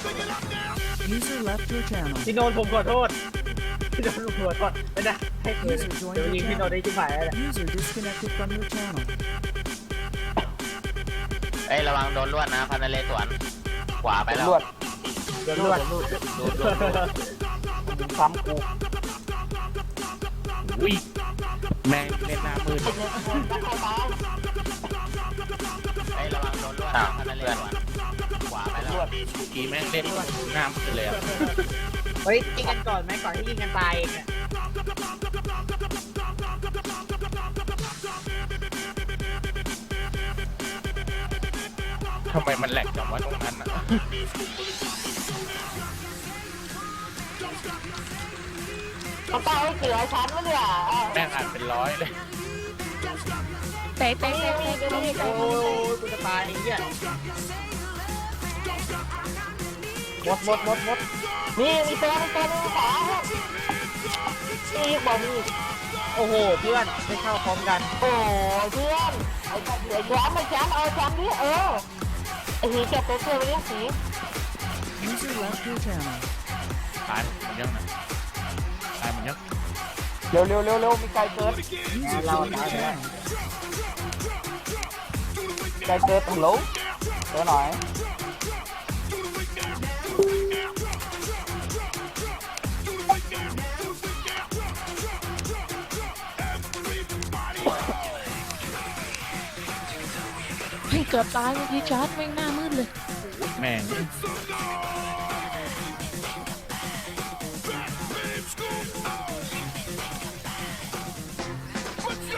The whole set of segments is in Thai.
User left your channel. พี่โนนผมขอโทษพี่โนนผมขอโทษไม่ได้ให้คืนเดี๋ยวยิงพี่โนนได้ชิบหายแล้ว User disconnected from your channel. เอ้ยระวังโดนลวดนะพันนเลสวน ขวาไปแล้วลวดเดี๋ยวรวดลวดดูดูดูมึงซ้ำกูอุ้ยแม่งเล่นหน้ามืดเอ้ยระวังโดนลวดนะพันนเลสวน ขวาไปแล้วลวดเมื่อกี้แม่งเล่นหน้ามืดเลยอะเฮ้ยยิงกันก่อนไหมก่อนที่ยิงกันตายเองอะทำไมมันแหลกจังวะตรงนั้นอะมันตายเสือชั้นวะเนี่ยแม่งอ่านเป็นร้อยเลยเตะเตะเตะเตะเตะโอ้ยกูจะตายไอ้เหี้ย หมดหมดหมดหมดนี่มีตัวมีตัวมีสองนี่บอกมีโอ้โหเพื่อนไม่เข้าพร้อมกัน โอ้เพื่อนไอ้แชมป์ไอ้แชมป์เอาแชมป์ดิเออไอ้หีเก็บตัวเสื้อนไว้ดิสี User left your channel. ตายมันยังนะตายมันยังเร็วเร็วเร็วเร็วมีไก่เกิด User เรา joined ตาย your ไปแล้ว channel. ไก่เกิดตึงโหลเดี๋ยวหน่อย เฮ้ยเกือบตายเมื่อกี้ชาร์จแม่งหน้ามืดเลย แม่ง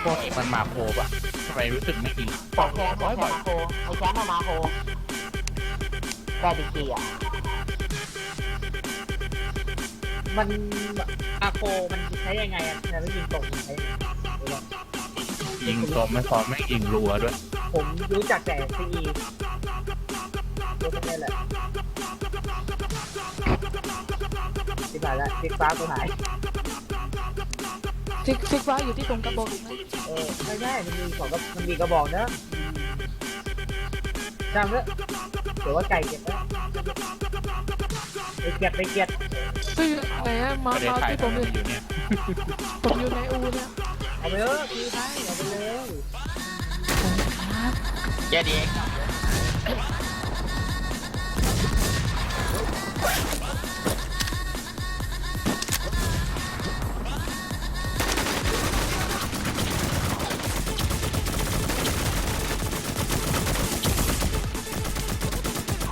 พวกมันมาโคบอะทำไมรู้สึกไม่อิงสองแชมป์สองแชมป์มาโคไอ้แชมป์มามาโคได้ดิกีอะมันอาโคมันใช้ยังไงอะแต่ไม่ยิงตกมันใช้ยังไงยิงตัวไม่พอไม่ยิงรัวด้วย ผมรู้จักแต่ซีอีรู้แค่นี้แหละที่ผ่านแล้วทิศฟ้ากูหายซิกซิกฟ้าอยู่ที่ตรงกระบอกไหมเออไม่ใช่มันมีของกระมันมีกระบอกนะจำเถอะเดี๋ยวว่าไก่เก็บแล้วไปเก็บไปเก็บเฮ้ยไหนอะมาประเทศมาไทยที่ผมทำอะไรอยู่อยู่เนี่ยผมอยู่ในอูเนี่ยเอาไปเถอะพี่ให้เอาไปเลย เจ๊ดี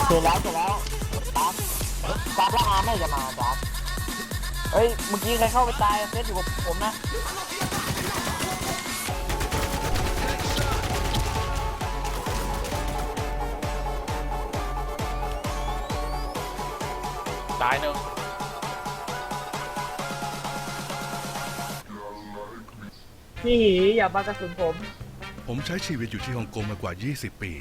เสร็จแล้วเสร็จแล้วจับจับแล้วอาไม่จะมาจับเฮ้ย เมื่อกี้ใครเข้าไปตายเซตอยู่กับผมนะายหนึ่งพี่หีอย่าบังกระสุนผม ผมใช้ชีวิตอยู่ที่ฮ่องกงมากว่า 20 ปี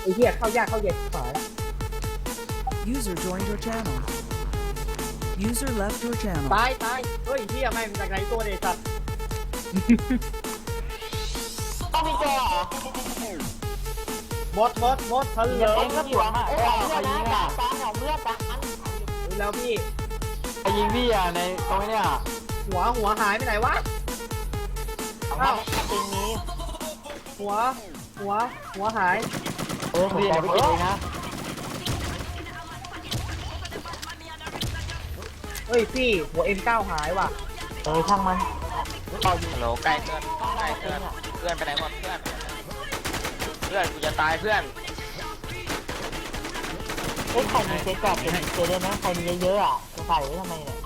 ไอ้เหี้ยเข้ายากเข้าเย็นฝาย User joined your channel. User left your channel. ตายตายเฮ้ยเหี้ยไม่มันจากไหนตัวเดสัตว์ ต้องมีตัวเหรอหมดหมดหมดทันเหลอย่ายเอ็งงก็สวนอะเอ้ยเอาเพื่อนนะตามตามของเพื่อนตามแล้วพี่ไปยิงพี่อะในตรงนี้เนี่ยหัวหัวหายไปไหนวะเอาเข้าจริงนี้ หัว หัว หัวหายเออผมบอกไปกินเลยนะเฮ้ยพี่หัว M9 หายว่ะเออช่างมันฮัลโหลใกล้เพื่อนใกล้เพื่อนเพื่อนไปไหนหมดเพื่อนเพื่อนกูจะตายเพื่อนเฮ้ยใครมีเจ๊กแบบเป็นเจ๊ได้ไหมใครมีเยอะๆอะจะใส่ไว้ทำไมเนี่ย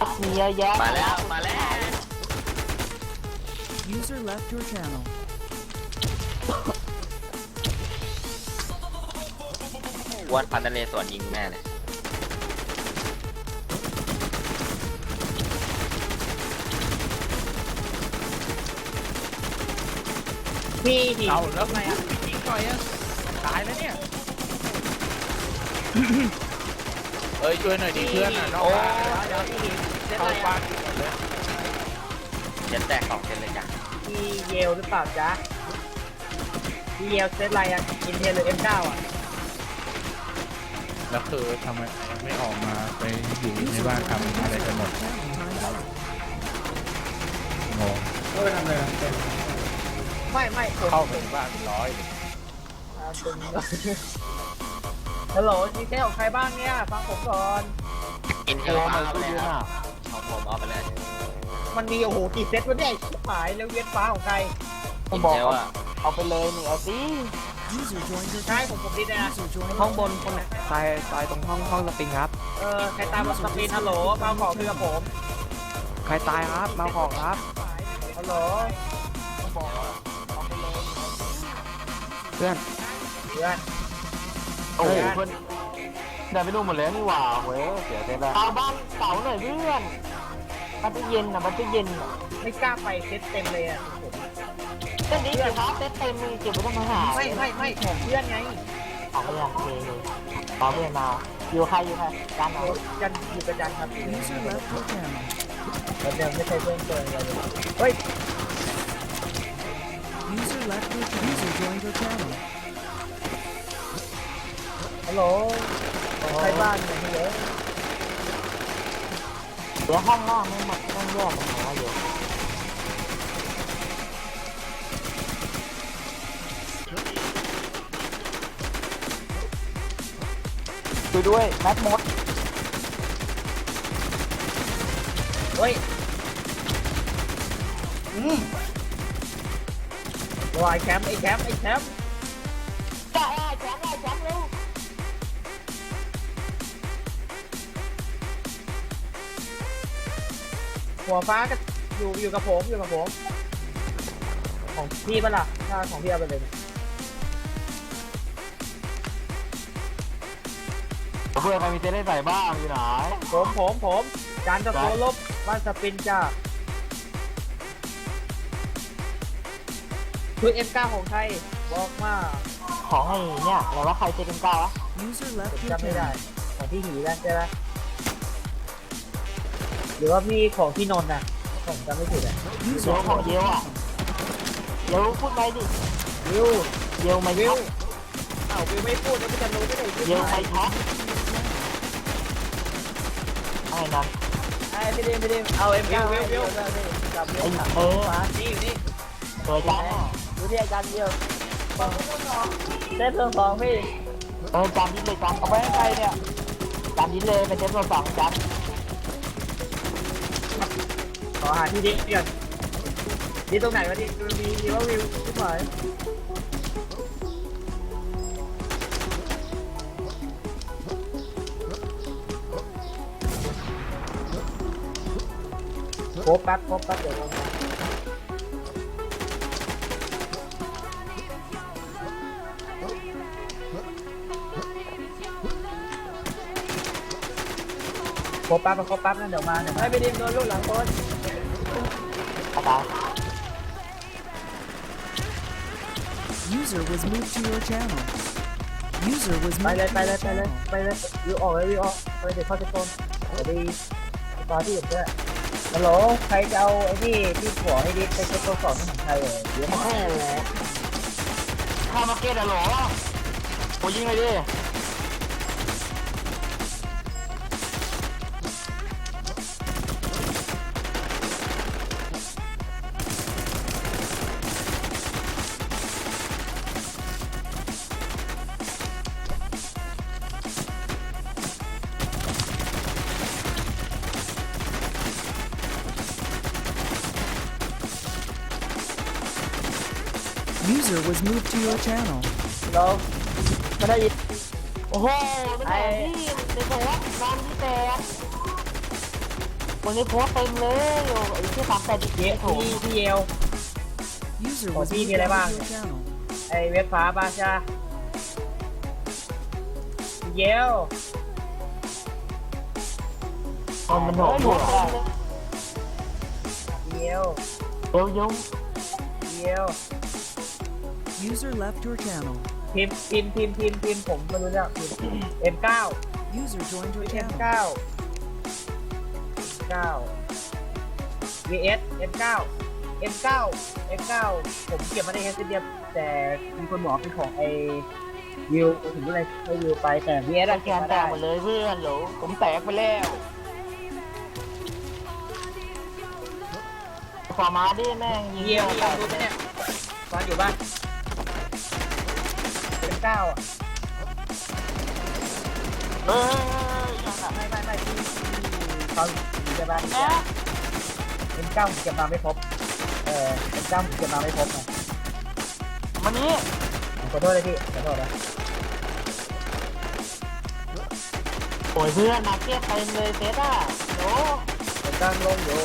อ้าวมีเยอะแยะมาแล้วมาแล้ว User left your channel. วันพันนเลสวนยิงแม่เลย พี่หีเอาแล้วทำไมอะยิงหน่อยอะตายแล้วเนี่ย เอ้ยช่วยหน่อยดิเพื่อนอะนอกโอ้บ้านเดี๋ยวพี่หีเซ็ตเข้าอะไรบ้าอะนอยู่หมดเลยใจจ็ตแตกสองเซนเลยจ้ะพี่เยลหรือเปล่าจ๊ะพี่เยลเซตอะไรอะอินเทลหรือ M9 อะแล้วคือทำไมไม่ออกมาไปอยู่ใน User บ้าน joined ทำอะไรกันหมด your channel. Time's up. งงไม่ไม่ผมเข้าไปในบ้านเป็นร้อยเลยอ่าเป็นฮัลโหลนี่เซตของใครบ้างเนี่ยฟังผมก่อน อินเทเจลอเอามันไปก็เลยยืนครัอะบของผมเอาไปเลยมันมีโอ้โหกี่เซตวะเนี่ยชิบหายแล้วเวียนฟ้าของใครผอิมนบอกเทลเอาอะเอาไปเลยนี่เอาสิ User joined your ใช่ channel. ผมผมดีนะ User joined ห้อง your บนคนตายตายตรงห้องห้องสปริงครับ เออใครตามมาสปีนฮัลโหลมาเอาของคือกับผมใครตายครับ มาของครับ ฮัลโหล เพื่อน เพื่อนโอ้โหเพื่อนเดินไปดูหมดแล้วนี่หว่าเว้ยเสียใจละเอาบ้านเสาหน่อยเพื่อนมันจะเย็นอะมันจะเย็นอะไม่กล้าไปเซตเต็มเลยอะเต้นนี้สิครับเต้นเต็มมือเก็บไว้ทำไมหาไม่ไม่ไม่ของเพื่อนไงเอาไปยังเทเลยต่อเพื่อนมาอยู่ใครอยู่ใครกันเอากันอยู่ประจันครับ User left your channel. แล้วเดิมไม่เคยเพื่อนเจอเลยเฮ้ย User left your channel. User joined your channel. ฮัลโหลของใครบ้างเนี่ยพี่เอ๋เดี๋ยวห้องล่างไม่หมดต้องแยกกันหาอยู่ ช่วยด้วยแม็กมดเฮ้ย อืม วายแคมป์ไอ้แคมป์ไอ้แคมป์จ่ายแชมป์ได้แชมป์เร็วหัวฟ้าก็อยู่อยู่กับผมอยู่กับผม ของพี่ปะล่ะถ้าของพี่เอาไปเลยเพื่อนใครมีเต้ได้ใส่บ้างอยู่ไหนผมผมผมจานตะโกลบบ้านสปินจ้า คือ M9 ของใครบอกมาของไอ้เนี่ยอะไรว่าใครเจเป็นเก้าวะ User ผม left your จำไม่ได้ channel. ของพี่หีแล้วใช่ไหมหรือว่าพี่ของพี่นนท์น่ะผมจำไม่ผิดอะ User เดี๋ยวของ joined เย your อะอะ channel. เดี๋ยวพูดไปดิวิวเดี๋ยวไม่วิช็วอตเอ้าวิวไม่พูดแล้วพี่จะรู้ได้ไงเดี๋ยวไม่ช็อตไอ้นั่นไอ้พี่ดิมพี่ดิมเอา M9 วิววิวจับวิไอ้วเออมานี่อยู่นี่ตัวจัน อะดูที่อาจารย์เดียวเซตเรื่องสองพี่เออจันดิ้นเลยจันเอาไว้ให้ใครเนี่ยจันดิ้นเลยเป็นเทปตัวสองจันขอหาที่ดิก่อนดีตรงไหนวะดิดูดีดีว่าวิวที่ไหนโคบแป๊บโคบแป๊บเดี๋ยวลงมา โคบแป๊บโคบแป๊บนั่นเดี๋ยวมาเดี๋ยวให้ไปดิมโดนลูกหลังโคนอาจารย์ User was moved to your channel. User was ไป moved เลย to ไปเลย your ไปเลย channel. ไปเลยวิวออกเลยวิวออกไปเดี๋ยวเข้าจะโกนเดี๋ยวไปตอนที่อื่ด้วยฮัลโหลใครจะเอาไอ้นี่ที่หัวให้ดิสไปเช็คตัวสอบของใครเอ่ยเดี๋ยวโอ้มาโหข้ามาเก็ตอะเหรอโอ้ยิงเลยดิ User was moved to your channel. เราไม่ได้ยินโอ้โหไม่ได้ที่ในโพสต์นอนที่แตกวันนี้โพสต์เต็มเลยโอ้ไอ้ที่สามแปดดิเยโถที่ที่เยล User Oh, was di moved nila to bang? your channel. ไอเว็บฟ้าบ้าใช่เยลมันมันโหดอยู่อะเยลเดี๋ยวยุ่งเยล User left your channel. พิมพ์พิมพ์พิมพ์พิมพ์พิมพ์ผมไม่รู้เรื่องพิมพ์ M9 User joined your channel. M9 9 vs M9 M9 M9 ผมเก็บมาได้แค่เส้นเดียวแต่มีคนบอกเป็นของไอวิวถึงก็เลยให้วิวไปแต่ vs อะแกเก็บนมาแตได้กหมดเลยเพื่อนโหลผมแตกไปแล้วขวามาดิแม่งยิงเยี่ยมเยี่ยมรู้ไหมเนี่ยตอนอยู่บ้าน M9 อะเอ้ยไม่ไม่ไม่ที่ตอนอยู่ในบ้านเนี่ย M9 ผมเก็บมาไม่ครบเออ M9 ผมเก็บมาไม่ครบไงมานี้ผมขอโทษเลยพี่ขอโทษนะโอ้ยเพื่อนมาเก็ตเต็มเลยเซตอะโหลผมตั้งลงอยู่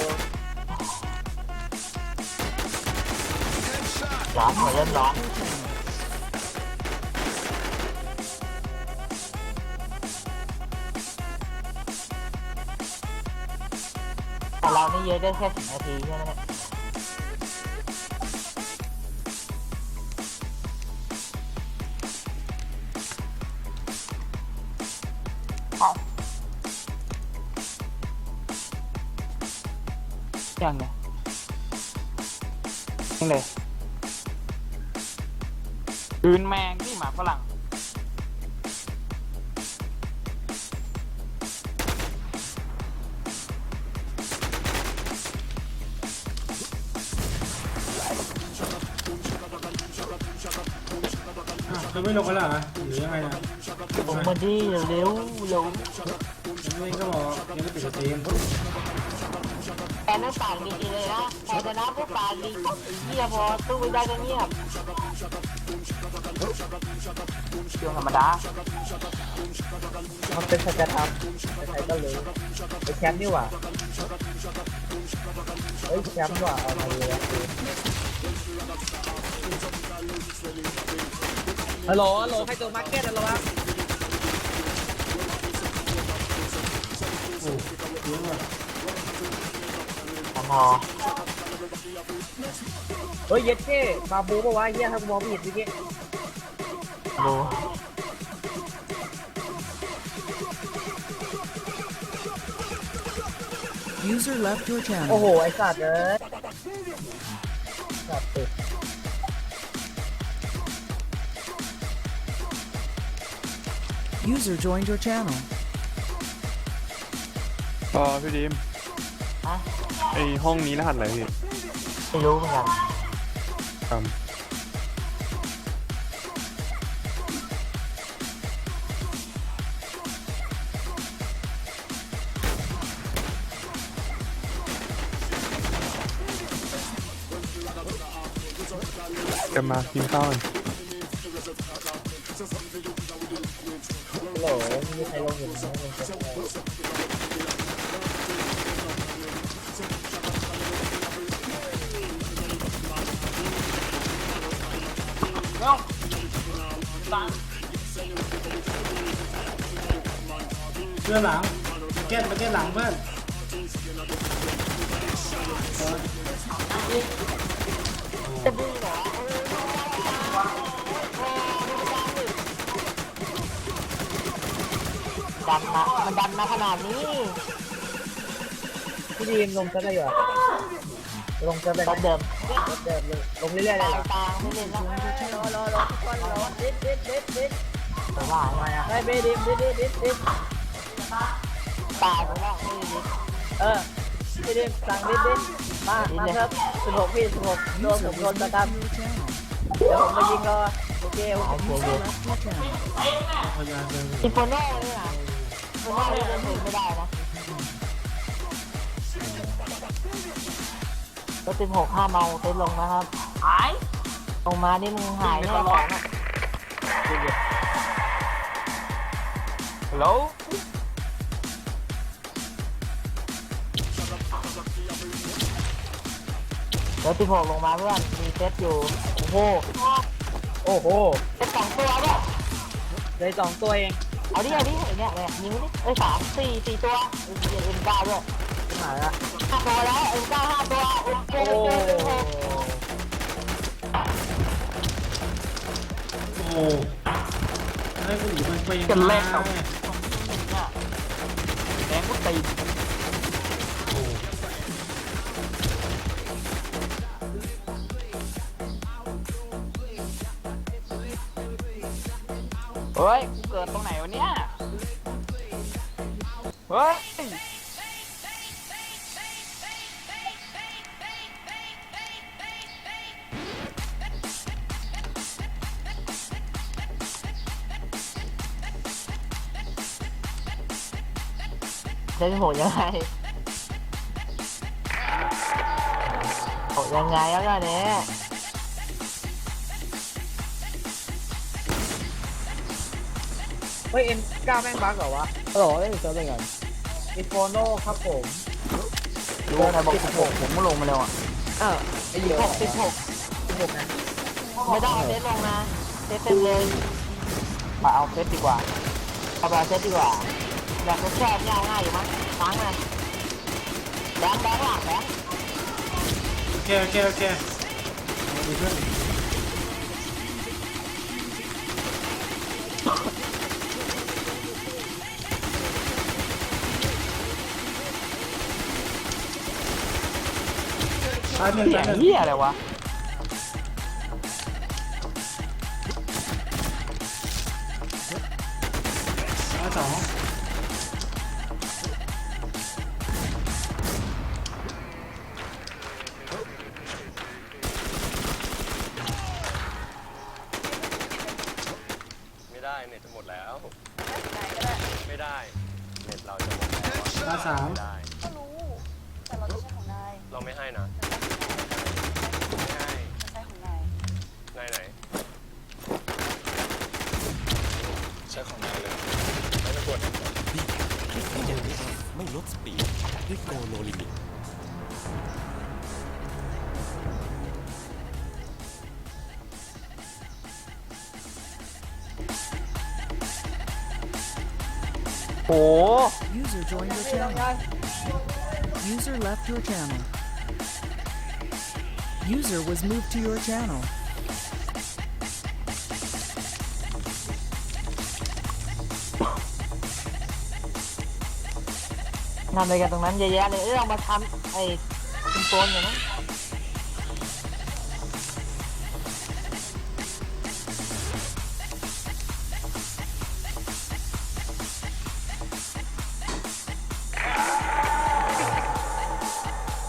ร้อนหัวเริ่มร้อนแต่เรานี่เยอะได้แค่สิบนาทีใช่ไหมเนี่ยยังไงยังเลยอื่นแมงที่หมาฝรั่ง จะไม่ลงกันเหรอหรือยังไงนะผมมาดิเร็วเร็วยังไม่ก็บอกยังไม่ปิดสตรีมแต่นั่นปากดีเลยนะแต่ชนะพวกปากดีก็เงียบพอตู้ไม่ได้ก็เงียบเรื่องธรรมดามันเป็นสัจธรรมใครๆก็รู้ไอ้แชมป์นี่หว่าเฮ้ยแชมป์นี่หว่าเอามาเลย ฮัลโหลฮัลโหลใครตัวมาร์เก็ตฮัลโหลครับพอเฮ้ยเย็ดเก้มาบูปะวะเฮียถ้ากูมองไม่เห็นเมื่อกี้ดู User left your โอ้ channel. โห ไอ้สัตว์เอ้ย User joined your channel. อ๋อพี่ดิมฮะ ไอห้องนี้รหัสอะไรพี่ไม่รู้เหมือนกันครับจะมากินข้าวกัน ฮัลโหลมีใครลงอยู่ไหม มามันดันมาขนาดนี้พี่ดีมลงซิร์ฟได้อยู่อะลงซิร์ฟได้ไหตมอนเดิมเซิร์ฟเดิมเลยลงเรื่อยๆเลยเหรอตางไม่เล่นแล้วรอรอรอทุกคนรอดิดดิดดิดดิดแต่ว่าทำไมอะได้เบดิมดิดดิดดิดดิดตายไปแล้วไม่เล่นเออพี่ดิมสั่งดิดดิดมามาครับสิบหกพี่สิบหกโดนผมโดนประกัน Your channel. เดี๋ยวผมมายิงก็โอเคโอเค User left your channel. พยายามเดินอินโฟโน่เลยนะ เลยเล่นไม่ได้นะก็สิบหกห้าเมาเซตลงนะครับ หายลงมานี่มึงหายแน่ของอะฮัลโหลแล้วสิหกลงมาเพื่อน มีเซตอยู่ โอ้โห โอ้โหเซตสองตัวเนี่ยเลยสองตัวเอง เอาดิเอาดิไอ้เนี่ยเนี่ยยิงดิเอ้ยสามสี่สี่ตัวเอ็มเก้าด้วยหายละห้าตัวแล้วเอ็มเก้าห้าตัวโอ้โหโอ้โหให้ผู้หญิงมันเปยันแรแรงก็ตีเฮ้ย เกิดตรงไหนวะเนี่ย เฮ้ยจะโหดยังไงโหดยังไงแล้วกันเนี่ย เฮ้ยเอ็นก้าแม่งบั๊กเหรอวะโอ้ยเจอเป็นไงอินโฟโนครับผมดูใครบอกสิบหกผมก็ลงมาแล้วอะเออไอ้เหี้ยหกสิบหกสิบหกนะไม่ต้องเอาเซตลงนะเซตเต็มเลยมาเอาเซตดีกว่าเอาไปเอาเซตดีกว่าแบบแคบๆง่ายง่ายอยู่มั้งฟังเลยแบงค์แบงค์หลังแบงค์โอเคโอเคโอเคเอาดูเพื่อน ตายหนึ่งเสีตายยหนึ่งเหี้ยอะไรวะตายสองไม่ได้เน็ตจะหมดแล้วไม่ได้ เน็ตเราจะหมดแล้วตายสามไม่ได้ ก็รู้ แต่เราจะใช้ของนาย เราไม่ให้นะ ลดสปีดด้วยโกโนลิมิต โอ้ User joined your channel. User left your channel. User was moved to your channel. ทำอะไรกันตรงนั้นเยอะแยะเลยเอ้ยเอามาทำไอ้คุณโซนอย่างนั้น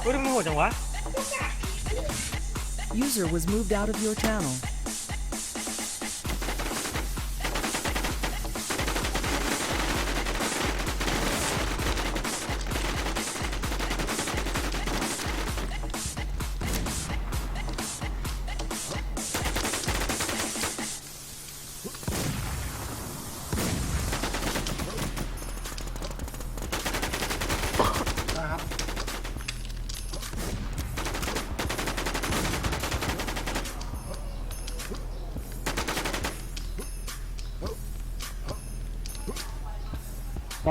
เฮ้ยมันโหดจังวะ User was moved out of your channel.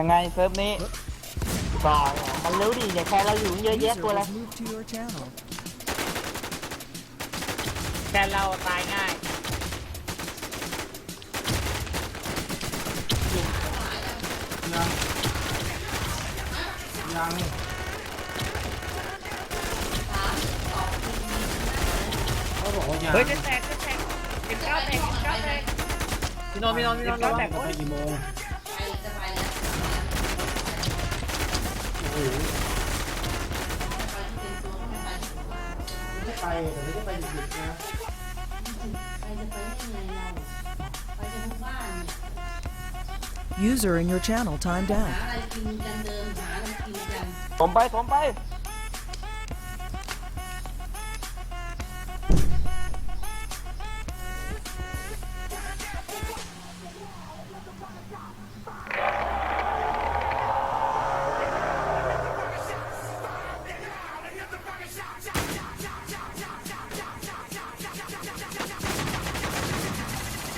ไงเซิร์ฟนี้ก่อนมันรู้ดิอย่าแค่เราอยู่เยอะแยะ User ตัวอะไร was moved to your channel. แค่เราตายง่ายยังยังเขาบอกว่ายังเฮ้ยจะแตกจะแตกเป็นเก้าแตกเป็นเก้าแตกพี่นนท์พี่นนท์พี่นนท์ระวังจะไปกี่โมง โอ้โหไม่ไปแต่ไม่ได้ไปดึกๆนะ User in your channel timed out. ผมไปผมไป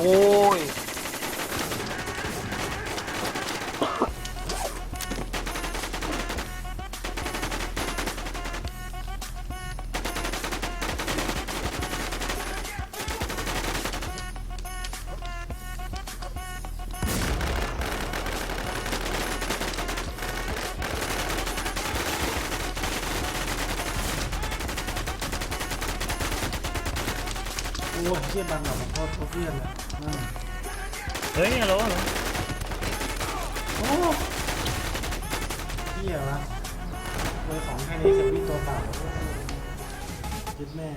โอ้ย โอ้ยเชี่ยบันแบบโคตรโคตรเลี่ยนเลยอืม เฮ้ยฮัลโหลโอ้เหี้ยวะเลยของแค่นี้กับวิ่งตัวเปล่ายึดแม่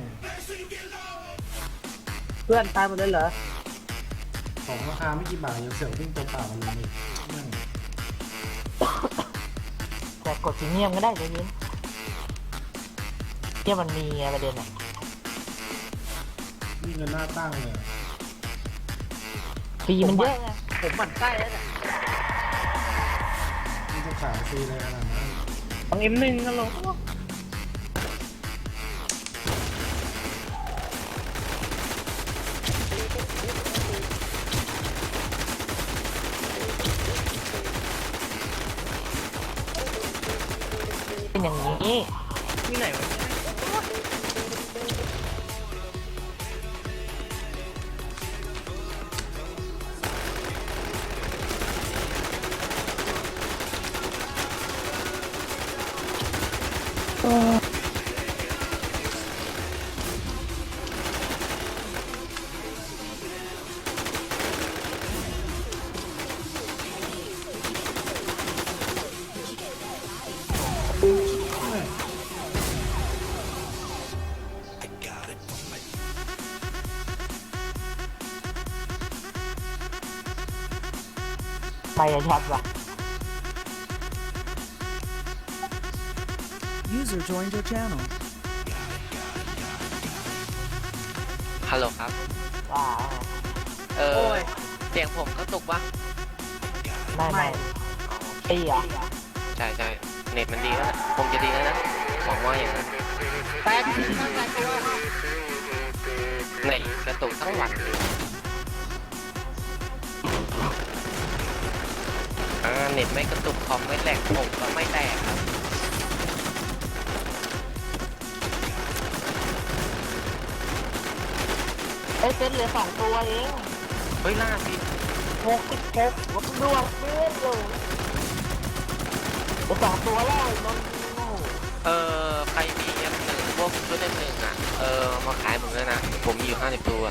เพื่อนตายหมดเลยเหรอ ของราคาไม่กี่บาทยังเสือกวิ่งตัวเปล่ามาเลยนี่แม่งแต่กดสีเงียบก็ได้ใจเย็นเนี่ยมันมีไงประเด็นอะ วิ่งกันหน้าตั้งเลย ฟรีมันเยอะไงผมหมั่นไส้แล้วเนี่ยวิ่งจะขายฟรีเลยขนาดนั้นของเอ็มหนึ่งฮัลโหลเอะช็อตว่ะ User joined your channel. ฮัลโหลครับว่าเออเสียงผมกระตุกปะไม่ไม่ไอ้อะใช่ใช่เน็ตมันดีแล้วคงจะดีแล้วนะหวังว่าอย่างนั้นแตกตั้งแต่ตัวเน็ตกระตุกทั้งวันอ่า เน็ตไม่กระตุกคอมไม่แหลกผมก็ไม่แตกครับไอ้ยเซตเหลือสองตัวเองเฮ้ยล่าสิหกสิบหกวัดดวงเพื่อนเลยเหลือสองตัวแล้วนนท์โง่เออใครมีเอ็มหนึ่งพวกชุดเอ็มหนึ่งอะ เออมาขายผมด้วยนะ ผมมีอยู่ห้าสิบตัว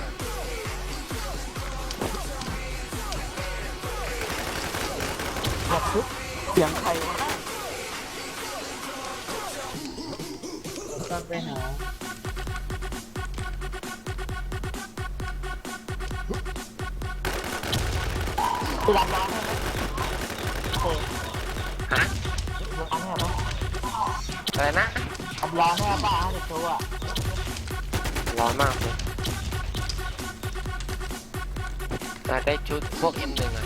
เสียงใครวะต้องไปหาไปรับร้านให้ไหมฮะร้านให้ไหมอะไรนะรับร้านให้ป้าให้ตัวร้อนมากเลยน่าได้ชุดพวก M1 อะ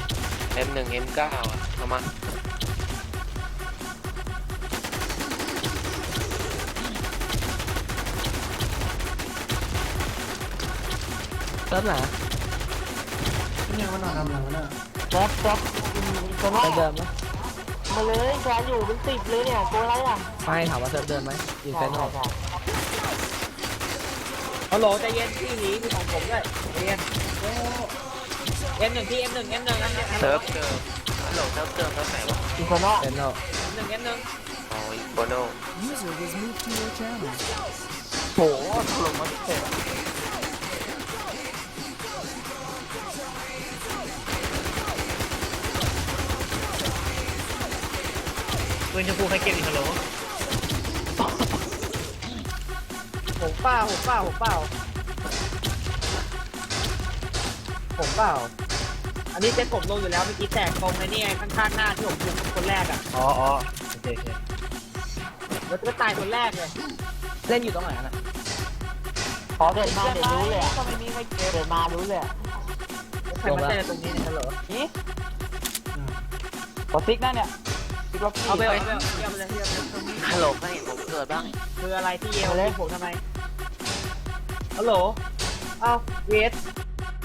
M1 M9 อะเอามา เติมไหนเนี่ยมันนอนทำอะไรวะเนี่ยแจ๊บแจ๊บตัวน้อเติยมเดิมไหมมาเลยแชร์อยู่เป็นสิบเลยเนี่ยตัวอะไรอะไม่ถามว่าเติมเดิมไหมอินเฟใช่นโนใช่ใช่ฮัลโหลใจเย็นพี่หนีมีของผมด้วยใจเย็นเอ็มหนึ่งพี่เอ็มหนึ่งเอ็มหนึ่งอันเนี้ยเซิร์ฟเจอฮัลโหลเซิร์ฟเจอเซิร์ฟไหนวะอินโฟโน่เฟนโนหนึ่งเอ็มหนึ่งอ๋ออีโบโน User was moved to your channel. โหถล่มมาเสร็ ปืนชมพูใครเก็บอีกฮัลโหลผมเปล่าผมเปล่าผมเปล่าผมเปล่า อันนี้เซ็ตผมลงอยู่แล้วเมื่อกี้แตกตรงไอ้นี่ไงข้างๆหน้าที่ผมยิงคนแรกอะอ๋ออ๋อโอเคโอเคแล้วก็ตายคนแรกเลยเล่นอยู่ตรงไหนน่ะขอเดินมาเดี๋ยวรู้เลยอะไม่มีไม่เจอเดินมารู้เลยอะใครมาเจอตรงนี้เนี่ยฮัลโหลนี่กดซิกนั่นเนี่ย ซิกล็อกเอาไปเอาไปเอาไปเอาไปเลยเอาไปเลยฮัลโหลใครเห็นผมเกิดบ้าง คืออะไรที่เยลที่ผมทำไมฮัลโหลเอาเวส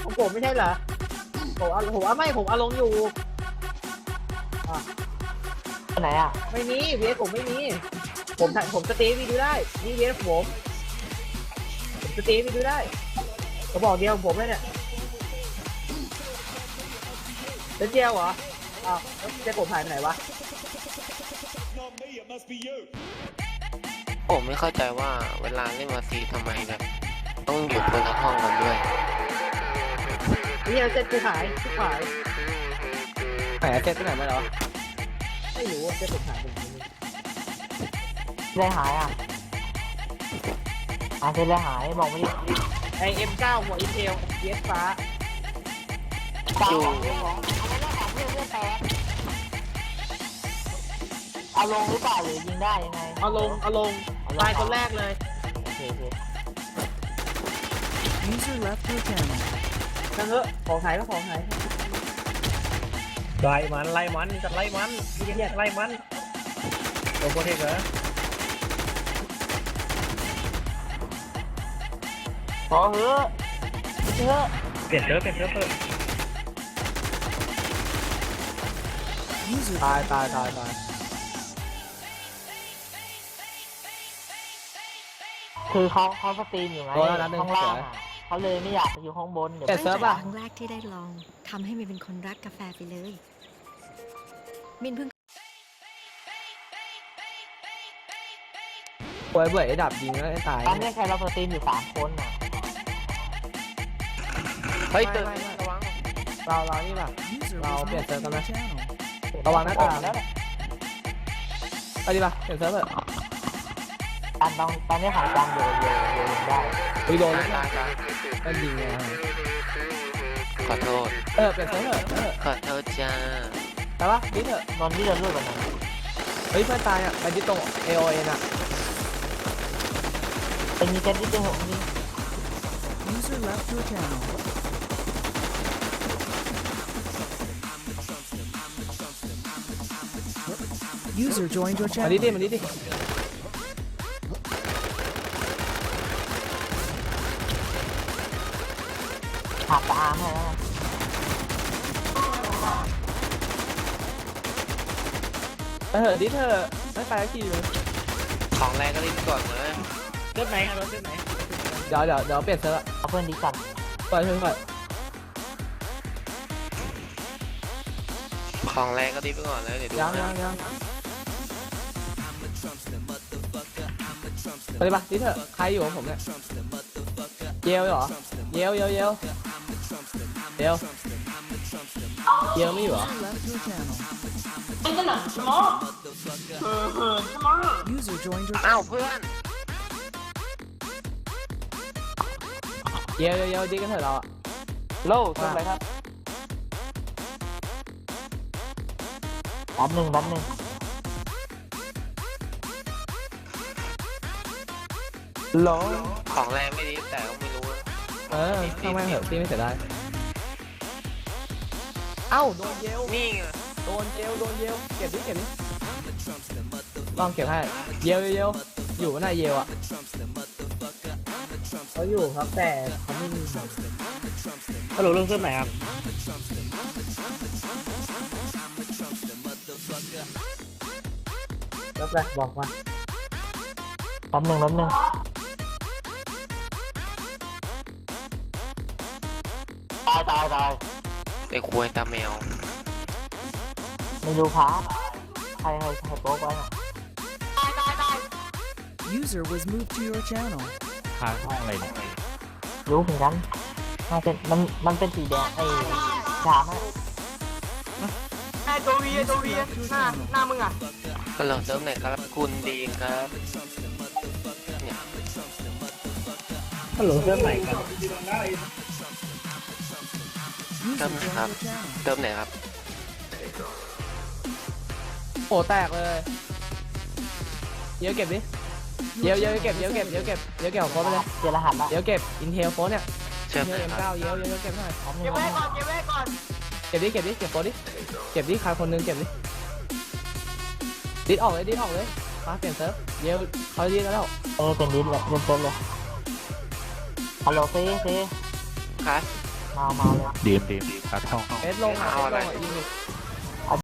ของผมไม่ใช่เหรอผมเอาผมเอาไม่ผมเอาลงอยู่ตัวไหนอะ ไม่มีเวสผมไม่มี ผมถ่ายผมสเตรีมวีดูได้นี่เวสผมผมสตรีมวีดูได้เขาบอกเดียวผมเลยเนี่ยเป็นเจียวเหรออ้าวแล้วจ๊ผมหายไปไหนวะ ผมไม่เข้าใจว่าเวลาเล่นมาซีทำไมแบบต้องอยู่คนละห้องกันด้วยเนี่ยเซ็ตกูหายกูหายแหมเซ็ตไปไหนมาแล้วไม่รู้ว่าเซ็ตกูหายไปไหนได้หายอะอาเซ็ตได้หายบอกไม่ดิไอเอ็มเก้าหัวอินเทลเยสฟ้าอยู่เอาลง หรือเปล่าหรือยิงได้ยังไงเอาลงเอาลงตายคนแรกเลย โอเคโอเค User left your channel. นั่นเถอะของหายก็ของหายไล่มันไล่มันจะไล่มันพี่จะแยกไล่มันโดนโปรเทคเหรอขอเถอะเถอะเปลี่ยนเซิร์ฟเปลี่ยนเซิร์ฟเถอะ User ตายตายตายตาย คือเขาเขาสตรีมอยู่ไงข้างล่างอะเขาเลยไม่อยากไปอยู่ข้างบนเดี๋ยวตั้งเซิแต่ร์ฟอะครั้งแรกที่ได้ลองทำให้มินเป็นคนรักกาแฟไปเลย มินเพิ่งป่วยเบื่อไอ้ดับยิงแล้วไอ้ตายตอนนี้ใครเราสตรีมอยู่สามคนอะเฮ้ยตึงเราเรานี่ป่ะ user Wow, was biết moved rồi, to con your ơi. channel. ระวังหน้าต่างแล้ว ไปดิป่ะเปลี่ยนเซิร์ฟเถอะ ตอนตอนตอนนี้หายจานโยโยโยยิงได้ไปโดนตายตายตายก็ยิงไงขอโทษ เออเปลี่ยนเซิร์ฟเถอะเออขอโทษจ้าแต่ว่าดิเถอะนอนที่เดินเลือดกันนะเฮ้ยเพื่อนตายอะไปที่ตรง A O N อะเป็นมีเซตที่ตรงผมนี่ User left your channel. User joined your มา channel. ดิดิมาดิดิ เออดิเธอไม่ไปแล้วกี่เลยของแรงก็รีบก่อนเลยเซิร์ฟไหนครับเราเซิร์ฟไหนเดี๋ยวเดี๋ยวเดี๋ยวเปลี่ยนเซิร์ฟเอาเพื่อนดิก่อนไปเพื่อนก่อนของแรงก็รีบไปก่อนเลยเดี๋ยวดูยังนะยังยังไปดิปะดิเถอะใครอยู่กับผมเนี่ยเยลเหรอเยลเยลเยลเยลเยลไม่อยู่เหรอ User left your channel. User joined your อ้าวเพื่อนเดี๋ยลเยลเยลดิกันเถอะเราอะโลเซิร์ฟอะไรครับแป๊บหนึ่งแป๊บหนึ่งโลของแรงไม่รีแต่ก็ไม่รู้นะเออข้างแม่งเหอะพี่ไม่เสียดายเอ้าโดนเยลนี่ไง โดนเยลโดนเยลเก็บดิเก็บดิลองเก็บให้เยลเยลเยลอยู่ว่าไหนเยลอะเขาอยู่ครับแต่เขาไม่มีฮัลโหลเรื่องเซิร์ฟไหนครับแล้วไปบอกมาแป๊บหนึ่งแป๊บหนึ่งตายตายตายไอ้ควยตาแมว ไม่รู้พาใครใครใครโป๊กไว้อะ User was moved to your channel. ข้างห้องอะไรเนี่ยรู้เหมือนกันน่าจะมันมันเป็นสีแดงไอ้สามอะไอ้ตัววีไอ้ตัววี User left your หน้า channel. หน้ามึงอะก็ลองเติมหน่อยครับ คุณดีนครับฮัลโหลเซิร์ฟไหนครับ User Tâm joined hả? your channel. เติมไหนครับโอ้ แตกเลยเดี๋ยวเก็บดิเดี๋ยวเดี๋ยวเก็บเดี๋ยวเก็บเดี๋ยวเก็บเดี๋ยวเก็บของโค้ดไปเลยเดี๋ยวรหัสละเดี๋ยวเก็บอินเทลโค้ดเนี่ยเชื่อมเดี๋ไหยนวคเอ็มรับเก้าเดี๋ยวเดี๋ยวเก็บหน่อยเก็บไว้ก่อนเก็บไว้ก่อนเก็บดิเก็บดิเก็บโค้ดดิเก็บดิใครคนนึงเก็บดิดิดออกเลยดิดออกเลยมาเปลี่ยนเซิร์ฟเดี๋ยวเขาดิดแล้วเออเป็นดิดแบบเริ่มต้นเลยฮัลโหลซีซีครับมามาเลยดีมดีมดีครับห้องเอสลงอะเอสลงอะยิงดิ